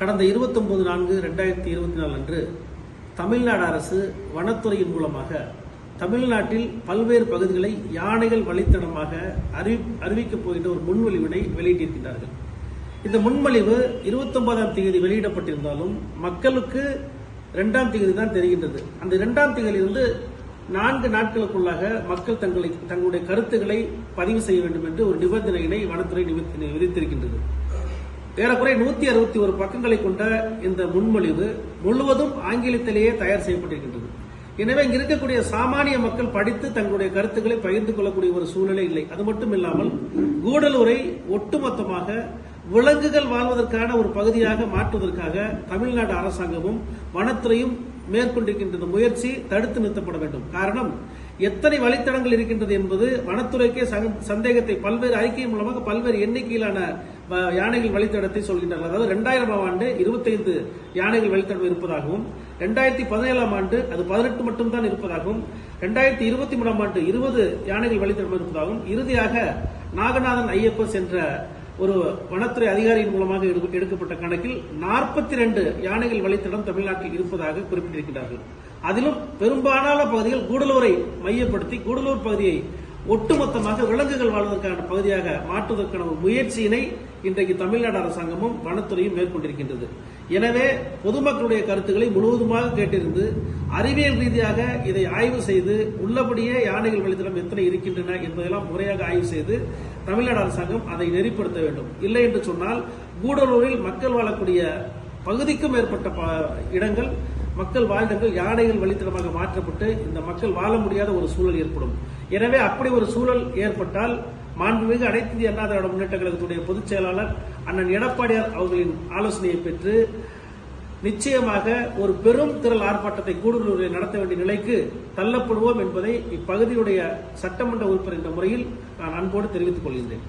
கடந்த 29 நான்கு ரெண்டாயிரத்தி இருபத்தி நாலு அன்று தமிழ்நாடு அரசு வனத்துறையின் மூலமாக தமிழ்நாட்டில் பல்வேறு பகுதிகளை யானைகள் வழித்தடமாக அறிவி அறிவிக்கப் போகின்ற ஒரு முன்மொழிவினை வெளியிட்டிருக்கின்றார்கள். இந்த முன்மொழிவு 29ஆம் தேதி வெளியிடப்பட்டிருந்தாலும் மக்களுக்கு ரெண்டாம் தேதி தான் தெரிகின்றது. அந்த இரண்டாம் தேதியிலிருந்து நான்கு நாட்களுக்குள்ளாக மக்கள் தங்களை தங்களுடைய கருத்துக்களை பதிவு செய்ய வேண்டும் என்று ஒரு நிபந்தனையினை வனத்துறை நிமித்த- விதித்திருக்கின்றது ஏறக்குறைய நூத்தி அறுபத்தி ஒரு பக்கங்களை கொண்ட இந்த முன்மொழிவு முழுவதும் ஆங்கிலத்திலேயே தயார் செய்யப்பட்டிருக்கின்றது. எனவே இங்க இருக்கக்கூடிய சாமானிய மக்கள் படித்து தங்களுடைய கருத்துக்களை பகிர்ந்து கொள்ளக்கூடிய ஒரு சூழ்நிலை இல்லை. அது மட்டும் இல்லாமல் கூடலூரை ஒட்டுமொத்தமாக விலங்குகள் வாழ்வதற்கான ஒரு பகுதியாக மாற்றுவதற்காக தமிழ்நாடு அரசாங்கமும் வனத்துறையும் மேற்கொண்டிருக்கின்ற முயற்சி தடுத்து நிறுத்தப்பட வேண்டும். காரணம் எத்தனை வழித்தடங்கள் இருக்கின்றது என்பது வனத்துறைக்கே சந்தேகத்தை பல்வேறு அறிக்கை மூலமாக பல்வேறு எண்ணிக்கையிலான வ- யானைகள் வழித்தடத்தை சொல்கின்றார்கள். அதாவது இரண்டாயிரம் ஆண்டு 25 யானைகள் வழித்தடம் இருப்பதாகவும் ரெண்டாயிரத்தி பதினேழாம் ஆண்டு அது பதினெட்டு மட்டும்தான் இருப்பதாகவும் ரெண்டாயிரத்தி இருபத்தி மூணாம் ஆண்டு இருபது யானைகள் வழித்தடம் இருப்பதாகவும் இறுதியாக நாகநாதன் ஐயப்பஸ் என்ற ஒரு வனத்துறை அதிகாரியின் மூலமாக எடுக்கப்பட்ட கணக்கில் நாற்பத்தி ரெண்டு யானைகள் வழித்தடம் தமிழ்நாட்டில் இருப்பதாக குறிப்பிட்டிருக்கிறார்கள் அதிலும் பெரும்பாலான பகுதிகள் கூடலூரை மையப்படுத்தி கூடலூர் பகுதியை ஒட்டுமொத்தமாக விலங்குகள் வாழ்வதற்கான பகுதியாக மாற்றுவதற்கான முயற்சியினை இன்றைக்கு தமிழ்நாடு அரசாங்கமும் வனத்துறையும் மேற்கொண்டிருக்கின்றது. எனவே பொதுமக்களுடைய கருத்துக்களை முழுவதுமாக கேட்டிருந்து அறிவியல் ரீதியாக இதை ஆய்வு செய்து உள்ளபடியே யானைகள் வழித்தடம் எத்தனை இருக்கின்றன என்பதெல்லாம் முறையாக ஆய்வு செய்து தமிழ்நாடு அரசாங்கம் அதை நெறிப்படுத்த வேண்டும். இல்லை என்று சொன்னால் கூடலூரில் மக்கள் வாழக்கூடிய பகுதிக்கும் மேற்பட்ட ப- இடங்கள் மக்கள் வாழ்ந்தங்கள் யானைகள் வழித்தடமாக மாற்றப்பட்டு இந்த மக்கள் வாழ முடியாத ஒரு சூழல் ஏற்படும். எனவே அப்படி ஒரு சூழல் ஏற்பட்டால் மாண்புமிகு அனைத்து இந்திய அண்ணா திராவிட முன்னேற்ற கழகத்துடைய பொதுச் செயலாளர் அண்ணன் எடப்பாடியார் அவர்களின் ஆலோசனையை பெற்று நிச்சயமாக ஒரு பெரும் திரள் ஆர்ப்பாட்டத்தை கூடுதலூரில் நடத்த வேண்டிய நிலைக்கு தள்ளப்படுவோம் என்பதை இப்பகுதியுடைய சட்டமன்ற உறுப்பினர் என்ற முறையில் நான் அன்போடு தெரிவித்துக் கொள்கின்றேன்.